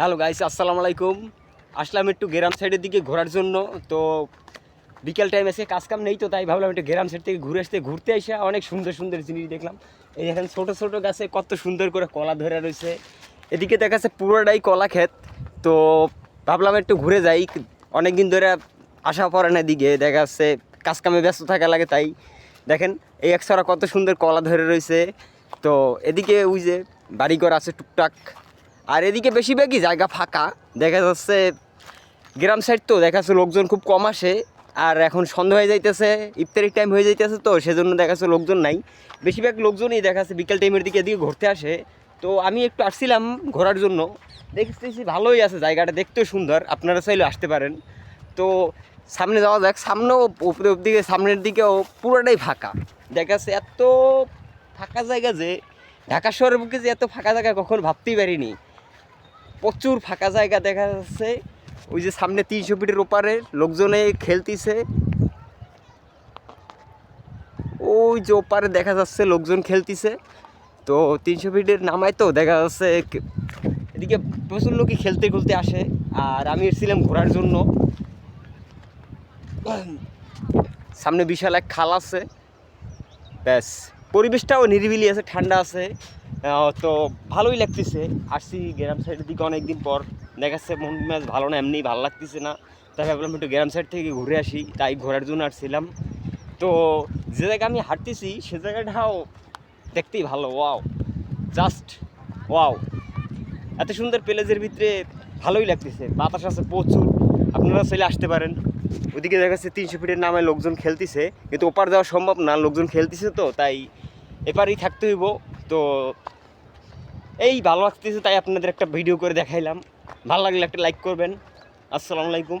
Hello guys আসসালামু আলাইকুম। আসলাম একটু গ্রাম সাইডের দিকে ঘোরার জন্য। তো বিকেল টাইম এসে কাজ কাম নেই তো, তাই ভাবলাম একটু গ্রাম সাইড থেকে ঘুরে আসতে, ঘুরতে এসে অনেক সুন্দর সুন্দর জিনিস দেখলাম। এই এখানে ছোটো ছোটো গাছে কত সুন্দর করে কলা ধরে রয়েছে। এদিকে দেখা যাচ্ছে পুরোটাই কলা ক্ষেত। তো ভাবলাম একটু ঘুরে যাই। অনেক দিন ধরে আসা পড়ে না এদিকে, দেখা যাচ্ছে কাজ কামে ব্যস্ত থাকা লাগে তাই। দেখেন এই একশোরা কত সুন্দর কলা ধরে রয়েছে। তো এদিকে ওই যে বাড়িঘর আছে টুকটাক। আর এদিকে বেশিরভাগই জায়গা ফাঁকা। দেখা যাচ্ছে গ্রাম সাইড তো দেখা যাচ্ছে লোকজন খুব কম আসে। আর এখন সন্ধ্যা হয়ে যাইতেছে, ইফতারির টাইম হয়ে যাইতেছে তো, সেজন্য দেখা যাচ্ছে লোকজন নাই। বেশিরভাগ লোকজনই দেখা যাচ্ছে বিকেল টাইমের দিকে এদিকে ঘুরতে আসে। তো আমি একটু আসছিলাম ঘোরার জন্য। দেখতেছি ভালোই আছে জায়গাটা, দেখতেও সুন্দর। আপনারা চাইলে আসতে পারেন। তো সামনে যাওয়া যাক, সামনেও উপরে দিকে সামনের দিকেও পুরোটাই ফাঁকা। দেখা যাচ্ছে এত ফাঁকা জায়গা যে, ঢাকা শহরের বুকে যে এত ফাঁকা জায়গা কখন ভাবতেই পারিনি। প্রচুর ফাঁকা জায়গা দেখা যাচ্ছে। ওই যে সামনে তিনশো ফিটের ওপারে লোকজনে খেলতিছে। ওই যে ওপারে দেখা যাচ্ছে লোকজন খেলতিছে। তো তিনশো ফিটের নামায় তো দেখা যাচ্ছে এদিকে প্রচুর লোকই খেলতে খুলতে আসে। আর আমি এসেছিলাম ঘোরার জন্য। সামনে বিশাল এক খাল আছে। ব্যাস, পরিবেশটাও নিরিবিলি আছে, ঠান্ডা আছে। তো ভালোই লাগতেছে। আসছি গ্রাম সাইডের দিকে অনেকদিন পর। দেখাচ্ছে মন ম্যাচ ভালো না এমনি ভালো লাগতেছে না। তাই ভাবলাম একটু গ্রাম সাইড থেকে ঘুরে আসি, তাই ঘোরার জন্য আসছিলাম। তো যে জায়গা আমি হাঁটতেছি, সে জায়গাটাও দেখতেই ভালো ওয়াও জাস্ট ওয়াও এত সুন্দর প্লেজের ভিতরে ভালোই লাগতেছে। বাতাস আছে প্রচুর, আপনারা চাইলে আসতে পারেন। ওদিকে দেখা যাচ্ছে তিনশো ফিটের নামে লোকজন খেলতেছে, কিন্তু ওপার যাওয়া সম্ভব না, লোকজন খেলতেছে তো, তাই এপারেই থাকতে হইব। তো এই ভালো লাগতেছে, তাই আপনাদের একটা ভিডিও করে দেখাইলাম। ভালো লাগলে একটা লাইক করবেন। আসসালামু আলাইকুম।